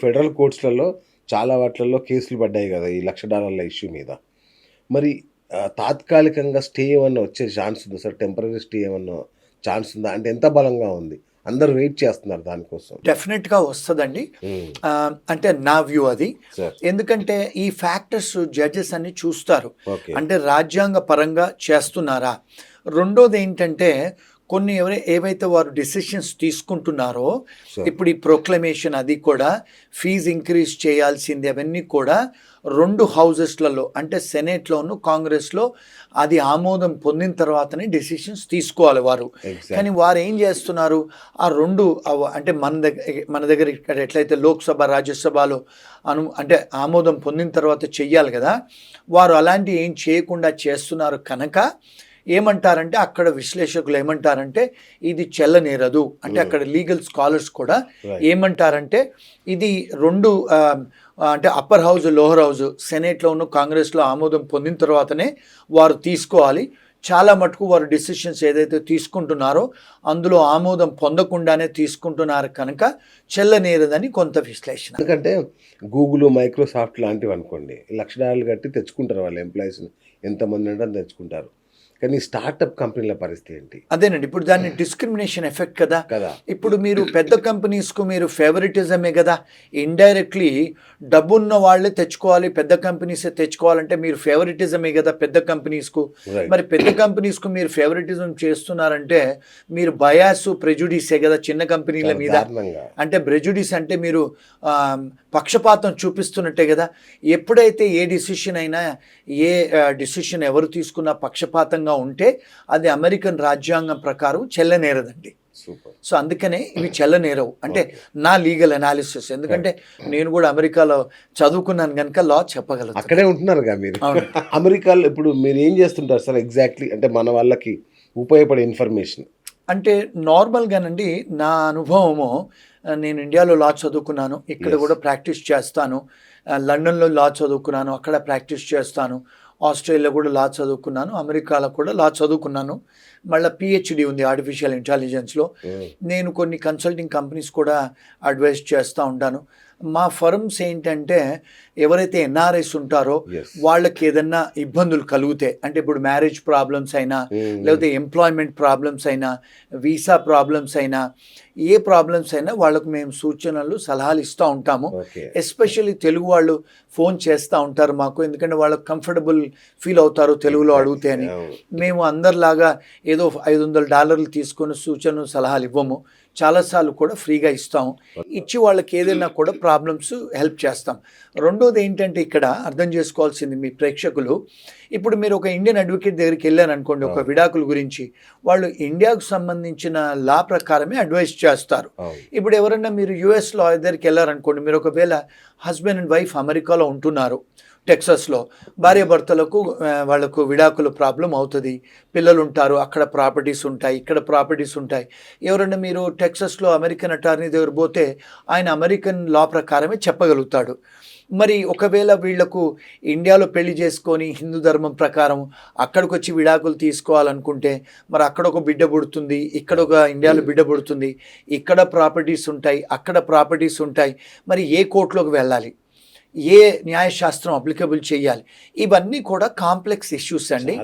Federal కోర్ట్స్లలో చాలా వాటిలలో కేసులు పడ్డాయి కదా ఈ లక్ష డాలర్ల ఇష్యూ మీద. మరి తాత్కాలికంగా స్టే ఏమన్నా వచ్చే ఛాన్స్ ఉందా సార్? టెంపరీ స్టే ఏమన్నా ఛాన్స్ ఉందా? అంటే ఎంత బలంగా ఉంది? అందరు వెయిట్ చేస్తున్నారు దానికోసం. డెఫినెట్గా వస్తుందండి. ఉమ్, ఆ, అంటే నా వ్యూ అది. ఎందుకంటే ఈ ఫ్యాక్టర్స్ జడ్జెస్ అన్ని చూస్తారు. అంటే రాజ్యాంగ పరంగా చేస్తున్నారా? రెండోది ఏంటంటే కొన్ని ఎవరై ఏవైతే వారు డిసిషన్స్ తీసుకుంటున్నారో. ఇప్పుడు ఈ ప్రొక్లమేషన్ అది కూడా ఫీజు ఇంక్రీజ్ చేయాల్సింది అవన్నీ కూడా రెండు హౌజెస్లలో అంటే సెనేట్లోను కాంగ్రెస్లో అది ఆమోదం పొందిన తర్వాతనే డెసిషన్స్ తీసుకోవాలి వారు. కానీ వారు ఏం చేస్తున్నారు ఆ రెండు అంటే మన దగ్గర మన దగ్గర ఇక్కడ ఎట్లయితే లోక్సభ రాజ్యసభలో అను అంటే ఆమోదం పొందిన తర్వాత చెయ్యాలి కదా వారు అలాంటి ఏం చేయకుండా చేస్తున్నారు కనుక ఏమంటారంటే అక్కడ విశ్లేషకులు ఏమంటారంటే ఇది చెల్లనేరదు. అంటే అక్కడ లీగల్ స్కాలర్స్ కూడా. ఏమంటారంటే ఇది రెండు అంటే అప్పర్ హౌస్ లోవర్ హౌస్ సెనేట్లోను కాంగ్రెస్లో ఆమోదం పొందిన తర్వాతనే వారు తీసుకోవాలి. చాలా మటుకు వారు డిసిషన్స్ ఏదైతే తీసుకుంటున్నారో అందులో ఆమోదం పొందకుండానే తీసుకుంటున్నారు కనుక చెల్లనేరదని కొంత విశ్లేషణ. ఎందుకంటే గూగుల్ మైక్రోసాఫ్ట్ లాంటివి అనుకోండి లక్ష డాలర్లు కట్టి తెచ్చుకుంటారు వాళ్ళ ఎంప్లాయీస్ ఎంతమంది అంటే తెచ్చుకుంటారు. కానీ స్టార్టప్ కంపెనీల పరిస్థితి ఏంటి? అదేనండి. ఇప్పుడు దాన్ని డిస్క్రిమినేషన్ ఎఫెక్ట్ కదా. కదా. ఇప్పుడు మీరు పెద్ద కంపెనీస్కు మీరు ఫేవరెటిజమే కదా. ఇండైరెక్ట్లీ డబ్బున్న వాళ్ళే తెచ్చుకోవాలి పెద్ద కంపెనీసే తెచ్చుకోవాలంటే మీరు ఫేవరెటిజమే కదా పెద్ద కంపెనీస్కు. మరి పెద్ద కంపెనీస్కు మీరు ఫేవరెటిజం చేస్తున్నారంటే మీరు బయాస్ ప్రెజుడీసే కదా చిన్న కంపెనీల మీద. అంటే బ్రెజుడిస్ అంటే మీరు పక్షపాతం చూపిస్తున్నట్టే కదా. ఎప్పుడైతే ఏ డిసిషన్ అయినా ఏ డిసిషన్ ఎవరు తీసుకున్నా పక్షపాతంగా ఉంటే అది అమెరికన్ రాజ్యాంగం ప్రకారం చెల్లనేరదండి. సూపర్. సో అందుకనే ఇవి చెల్లనేరవు. అంటే నా లీగల్ అనాలిసిస్. ఎందుకంటే నేను కూడా అమెరికాలో చదువుకున్నాను కనుక లా చెప్పగలను అక్కడే ఉంటున్నారుగా మీరు. అమెరికాలో ఇప్పుడు మీరు ఏం చేస్తుంటారు సార్ ఎగ్జాక్ట్లీ? అంటే మన వాళ్ళకి ఉపయోగపడే ఇన్ఫర్మేషన్. అంటే నార్మల్గానండి నా అనుభవము నేను ఇండియాలో లా చదువుకున్నాను ఇక్కడ. కూడా ప్రాక్టీస్ చేస్తాను లండన్లో లా చదువుకున్నాను అక్కడ ప్రాక్టీస్ చేస్తాను ఆస్ట్రేలియా కూడా లా చదువుకున్నాను అమెరికాలో కూడా లా చదువుకున్నాను మళ్ళీ పిహెచ్డి ఉంది ఆర్టిఫిషియల్ ఇంటెలిజెన్స్లో నేను కొన్ని కన్సల్టింగ్ కంపెనీస్ కూడా అడ్వైస్ చేస్తూ ఉంటాను మా ఫర్మ్స్ ఏంటంటే ఎవరైతే ఎన్ఆర్ఐస్ ఉంటారో. వాళ్ళకి ఏదన్నా ఇబ్బందులు కలిగితే అంటే ఇప్పుడు మ్యారేజ్ ప్రాబ్లమ్స్ అయినా లేకపోతే ఎంప్లాయ్మెంట్ ప్రాబ్లమ్స్ అయినా వీసా ప్రాబ్లమ్స్ అయినా ఏ ప్రాబ్లమ్స్ అయినా వాళ్ళకు మేము సూచనలు సలహాలు ఇస్తూ ఉంటాము. ఎస్పెషల్లీ తెలుగు వాళ్ళు ఫోన్ చేస్తూ ఉంటారు మాకు ఎందుకంటే వాళ్ళకి కంఫర్టబుల్ ఫీల్ అవుతారు తెలుగులో అడిగితే అని మేము అందరిలాగా ఏదో ఐదు వందల డాలర్లు తీసుకొని సూచనలు సలహాలు ఇవ్వము. చాలాసార్లు కూడా ఫ్రీగా ఇస్తాము ఇచ్చి వాళ్ళకి ఏదైనా కూడా ప్రాబ్లమ్స్ హెల్ప్ చేస్తాం. రెండోది ఏంటంటే ఇక్కడ అర్థం చేసుకోవాల్సింది మీ ప్రేక్షకులు. ఇప్పుడు మీరు ఒక ఇండియన్ అడ్వకేట్ దగ్గరికి వెళ్ళారు అనుకోండి ఒక విడాకుల గురించి. వాళ్ళు ఇండియాకు సంబంధించిన లా ప్రకారమే అడ్వైస్ చేస్తారు. ఇప్పుడు ఎవరన్నా మీరు యుఎస్ లా దగ్గరికి వెళ్ళారనుకోండి మీరు ఒకవేళ హస్బెండ్ అండ్ వైఫ్ అమెరికాలో ఉంటున్నారు. టెక్సస్లో భార్యాభర్తలకు వాళ్ళకు విడాకుల ప్రాబ్లం అవుతుంది. పిల్లలు ఉంటారు అక్కడ ప్రాపర్టీస్ ఉంటాయి ఇక్కడ ప్రాపర్టీస్ ఉంటాయి. ఎవరన్నా మీరు టెక్సస్లో అమెరికన్ అటార్నీ దగ్గర పోతే ఆయన అమెరికన్ లా ప్రకారమే చెప్పగలుగుతాడు. మరి ఒకవేళ వీళ్ళకు ఇండియాలో పెళ్ళి చేసుకొని హిందూ ధర్మం ప్రకారం అక్కడికి వచ్చి విడాకులు తీసుకోవాలనుకుంటే మరి అక్కడ ఒక బిడ్డ పుడుతుంది ఇక్కడ ఒక ఇండియాలో బిడ్డ పుడుతుంది ఇక్కడ ప్రాపర్టీస్ ఉంటాయి అక్కడ ప్రాపర్టీస్ ఉంటాయి. మరి ఏ కోర్టులోకి వెళ్ళాలి? ఏ న్యాయశాస్త్రం అప్లికబుల్ చేయాలి? ఇవన్నీ కూడా కాంప్లెక్స్ ఇష్యూస్ అండి.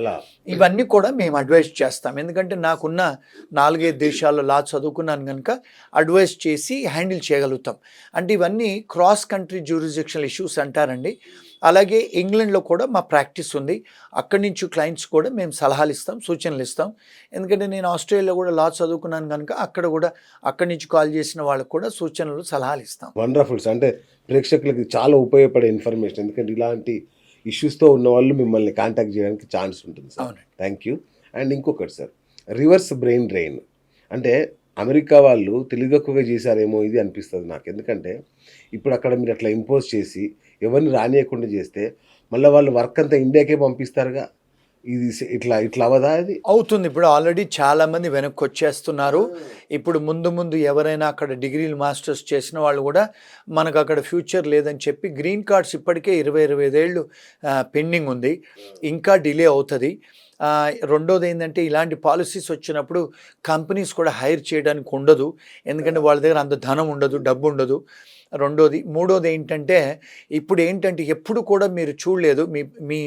ఇవన్నీ కూడా మేము అడ్వైస్ చేస్తాం. ఎందుకంటే నాకున్న నాలుగైదు దేశాల్లో లా చదువుకున్నాను కనుక అడ్వైస్ చేసి హ్యాండిల్ చేయగలుగుతాం. అంటే ఇవన్నీ క్రాస్ కంట్రీ జ్యూరిజెక్షనల్ ఇష్యూస్ అంటారండి. అలాగే ఇంగ్లాండ్లో కూడా మా ప్రాక్టీస్ ఉంది. అక్కడి నుంచి క్లయింట్స్ కూడా మేము సలహాలు ఇస్తాం సూచనలు ఇస్తాం. ఎందుకంటే నేను ఆస్ట్రేలియాలో కూడా లా చదువుకున్నాను కనుక అక్కడ కూడా అక్కడి నుంచి కాల్ చేసిన వాళ్ళకు కూడా సూచనలు సలహాలు ఇస్తాం. వండర్ఫుల్స్ అంటే ప్రేక్షకులకి చాలా ఉపయోగపడే ఇన్ఫర్మేషన్. ఎందుకంటే ఇలాంటి ఇష్యూస్తో ఉన్న వాళ్ళు మిమ్మల్ని కాంటాక్ట్ చేయడానికి ఛాన్స్ ఉంటుంది సార్. అవునండి. Thank you. అండ్ ఇంకొకటి సార్. Reverse brain drain. అంటే అమెరికా వాళ్ళు తెలియకుగా చేశారేమో ఇది అనిపిస్తుంది నాకు. ఎందుకంటే ఇప్పుడు అక్కడ మీరు అట్లా ఇంపోజ్ చేసి ఎవరిని రానియకుండా చేస్తే మళ్ళీ వాళ్ళు వర్క్ అంతా ఇండియాకే పంపిస్తారుగా? ఇది ఇట్లా ఇట్లా అవదా అది? అవుతుంది. ఇప్పుడు ఆల్రెడీ చాలా మంది వెనక్కి వచ్చేస్తున్నారు. ఇప్పుడు ముందు ముందు ఎవరైనా అక్కడ డిగ్రీలు మాస్టర్స్ చేసిన వాళ్ళు కూడా మనకు అక్కడ ఫ్యూచర్ లేదని చెప్పి గ్రీన్ కార్డ్స్ ఇప్పటికే ఇరవై ఇరవై ఐదేళ్ళు పెండింగ్ ఉంది. ఇంకా డిలే అవుతుంది. రెండోది ఏంటంటే ఇలాంటి పాలసీస్ వచ్చినప్పుడు కంపెనీస్ కూడా హైర్ చేయడానికి ఉండదు. ఎందుకంటే వాళ్ళ దగ్గర అంత ధనం ఉండదు డబ్బు ఉండదు. రెండోది మూడోది ఏంటంటే ఇప్పుడు ఏంటంటే ఎప్పుడు కూడా మీరు చూడలేదు మీ మీ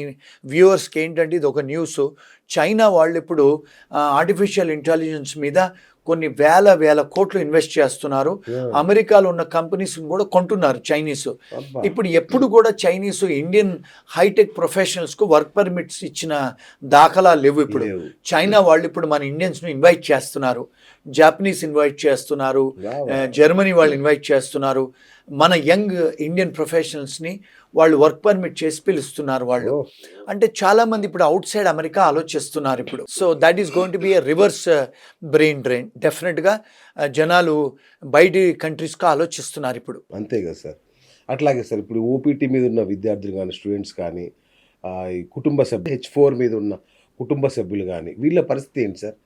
వ్యూవర్స్కి ఏంటంటే ఇది ఒక న్యూస్. చైనా వాళ్ళు ఇప్పుడు ఆర్టిఫిషియల్ ఇంటెలిజెన్స్ మీద కొన్ని వేల వేల కోట్లు ఇన్వెస్ట్ చేస్తున్నారు. అమెరికాలో ఉన్న కంపెనీస్ కూడా కొంటున్నారు చైనీస్. ఇప్పుడు ఎప్పుడు కూడా చైనీస్ ఇండియన్ హైటెక్ ప్రొఫెషనల్స్కు వర్క్ పర్మిట్స్ ఇచ్చిన దాఖలా లేవు ఇప్పుడు. చైనా వాళ్ళు ఇప్పుడు మన ఇండియన్స్ను ఇన్వైట్ చేస్తున్నారు. జాపనీస్ ఇన్వైట్ చేస్తున్నారు. జర్మనీ వాళ్ళు ఇన్వైట్ చేస్తున్నారు. మన యంగ్ ఇండియన్ ప్రొఫెషనల్స్ని వాళ్ళు వర్క్ పర్మిట్ చేసి పిలుస్తున్నారు వాళ్ళు. అంటే చాలా మంది ఇప్పుడు అవుట్ సైడ్ అమెరికా ఆలోచిస్తున్నారు ఇప్పుడు. So that is going to be a reverse brain drain డెఫినెట్గా జనాలు బయటి కంట్రీస్కి ఆలోచిస్తున్నారు ఇప్పుడు. అంతే కదా సార్. అట్లాగే సార్ ఇప్పుడు ఓపీటీ మీద ఉన్న విద్యార్థులు కానీ స్టూడెంట్స్ కానీ కుటుంబ సభ్యులు హెచ్ ఫోర్ మీద ఉన్న కుటుంబ సభ్యులు కానీ వీళ్ళ పరిస్థితి ఏంటి సార్?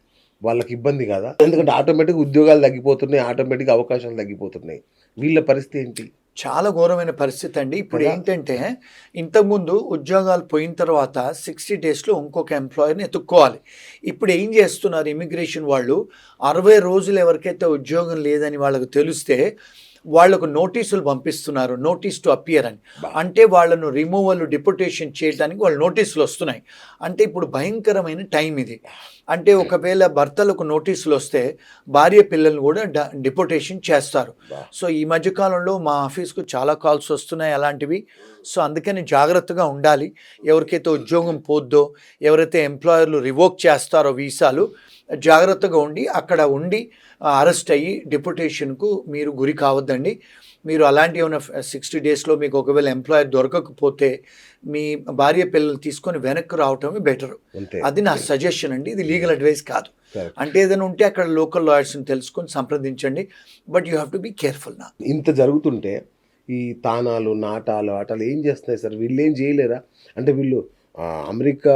వాళ్ళకి ఇబ్బంది కాదా? ఎందుకంటే ఆటోమేటిక్ ఉద్యోగాలు తగ్గిపోతున్నాయి ఆటోమేటిక్ అవకాశాలు తగ్గిపోతున్నాయి. వీళ్ళ పరిస్థితి ఏంటి? చాలా ఘోరమైన పరిస్థితి అండి. ఇప్పుడు? ఏంటంటే ఇంతకుముందు ఉద్యోగాలు పోయిన తర్వాత సిక్స్టీ డేస్లో ఇంకొక ఎంప్లాయర్ని ఎత్తుక్కోవాలి. ఇప్పుడు ఏం చేస్తున్నారు ఇమిగ్రేషన్ వాళ్ళు? అరవై రోజులు ఎవరికైతే ఉద్యోగం లేదని వాళ్ళకు తెలిస్తే వాళ్ళకు నోటీసులు పంపిస్తున్నారు నోటీస్ టు అపియర్ అని. అంటే వాళ్ళను రిమూవల్ డిప్యుటేషన్ చేయడానికి వాళ్ళు నోటీసులు వస్తున్నాయి. అంటే ఇప్పుడు భయంకరమైన టైం ఇది. అంటే ఒకవేళ భర్తలకు నోటీసులు వస్తే భార్య పిల్లల్ని కూడా డ- డిప్యుటేషన్ చేస్తారు. సో ఈ మధ్యకాలంలో మా ఆఫీస్కు చాలా కాల్స్ వస్తున్నాయి అలాంటివి. సో అందుకని జాగ్రత్తగా ఉండాలి. ఎవరికైతే ఉద్యోగం పోద్దో ఎవరైతే ఎంప్లాయర్లు రివోక్ చేస్తారో వీసాలు జాగ్రత్తగా ఉండి అక్కడ ఉండి అరెస్ట్ అయ్యి డిప్యుటేషన్కు మీరు గురి కావద్దండి. మీరు అలాంటి ఏమైనా సిక్స్టీ డేస్లో మీకు ఒకవేళ ఎంప్లాయర్ దొరకకపోతే మీ భార్య పిల్లలు తీసుకొని వెనక్కి రావటమే బెటర్. అది నా సజెషన్ అండి. ఇది లీగల్ అడ్వైస్ కాదు. అంటే ఏదైనా ఉంటే అక్కడ లోకల్ లాయర్స్ని తెలుసుకొని సంప్రదించండి. But you have to be careful నా. ఇంత జరుగుతుంటే ఈ తానాలు నాటాలు ఆటలు ఏం చేస్తున్నాయి సార్? వీళ్ళు ఏం చేయలేరా? అంటే వీళ్ళు అమెరికా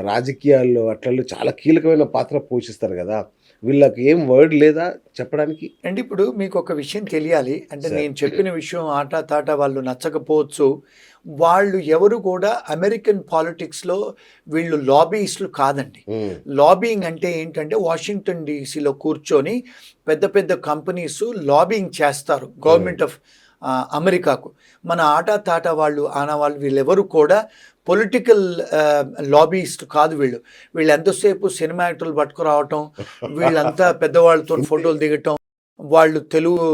రాజకీయాల్లో అట్లలో చాలా కీలకమైన పాత్ర పోషిస్తారు కదా? వీళ్ళకి ఏం వర్డ్ లేదా చెప్పడానికి? అంటే ఇప్పుడు మీకు ఒక విషయం తెలియాలి. అంటే. నేను చెప్పిన విషయం ఆట తాట వాళ్ళు నచ్చకపోవచ్చు. వాళ్ళు ఎవరు కూడా అమెరికన్ పాలిటిక్స్లో వీళ్ళు లాబీయిస్టులు కాదండి. లాబింగ్ అంటే ఏంటంటే వాషింగ్టన్ డీసీలో కూర్చొని పెద్ద పెద్ద కంపెనీస్ లాబింగ్ చేస్తారు గవర్నమెంట్ ఆఫ్ అమెరికాకు మన ఆట తాట వాళ్ళు ఆన వాళ్ళు వీళ్ళెవరు కూడా పొలిటికల్ లాబీస్ట్ కాదు వీళ్ళు. వీళ్ళు ఎంతసేపు సినిమా యాక్టర్లు పట్టుకురావటం వీళ్ళంతా పెద్దవాళ్ళతో ఫోటోలు దిగటం. వాళ్ళు తెలుగు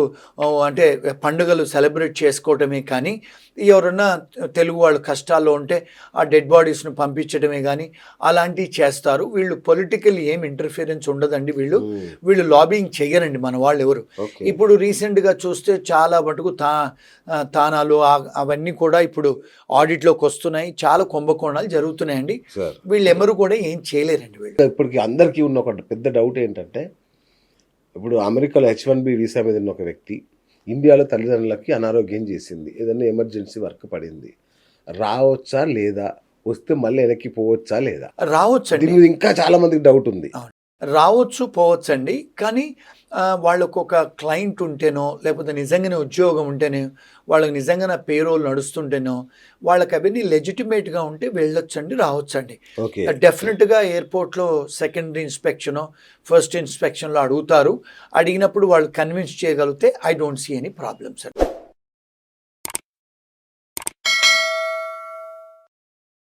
అంటే పండుగలు సెలబ్రేట్ చేసుకోవటమే కానీ ఎవరన్నా తెలుగు వాళ్ళు కష్టాల్లో ఉంటే ఆ డెడ్ బాడీస్ను పంపించడమే కానీ అలాంటివి చేస్తారు. వీళ్ళు పొలిటికల్ ఏం ఇంటర్ఫిరెన్స్ ఉండదండి వీళ్ళు. వీళ్ళు లాబింగ్ చెయ్యరండి మన వాళ్ళు ఎవరు. ఇప్పుడు రీసెంట్గా చూస్తే చాలా మటుకు తా తానాలు అవన్నీ కూడా ఇప్పుడు ఆడిట్లోకి వస్తున్నాయి. చాలా కుంభకోణాలు జరుగుతున్నాయండి. వీళ్ళు ఎవరు కూడా ఏం చేయలేరండి వీళ్ళు. ఇప్పటికి అందరికీ ఉన్న ఒక పెద్ద డౌట్ ఏంటంటే ఇప్పుడు అమెరికాలో హెచ్ వన్ బి వీసా మీద ఉన్న ఒక వ్యక్తి ఇండియాలో తల్లిదండ్రులకి అనారోగ్యం చేసింది. ఏదైనా ఎమర్జెన్సీ వర్క్ పడింది. రావచ్చా లేదా? వస్తే మళ్ళీ వెనక్కి పోవచ్చా లేదా? దీని మీద ఇంకా చాలా మందికి డౌట్ ఉంది. రావచ్చు పోవచ్చండి. కానీ వాళ్ళకు ఒక క్లయింట్ ఉంటేనో లేకపోతే నిజంగానే ఉద్యోగం ఉంటేనే వాళ్ళకి నిజంగానే పేరోల్ నడుస్తుంటేనో వాళ్ళకి అవన్నీ లెజిటిమేట్గా ఉంటే వెళ్ళొచ్చండి రావచ్చండి. డెఫినెట్గా ఎయిర్పోర్ట్లో సెకండరీ ఇన్స్పెక్షన్ ఫస్ట్ ఇన్స్పెక్షన్లో అడుగుతారు. అడిగినప్పుడు వాళ్ళు కన్విన్స్ చేయగలిగితే I don't see any problem sir.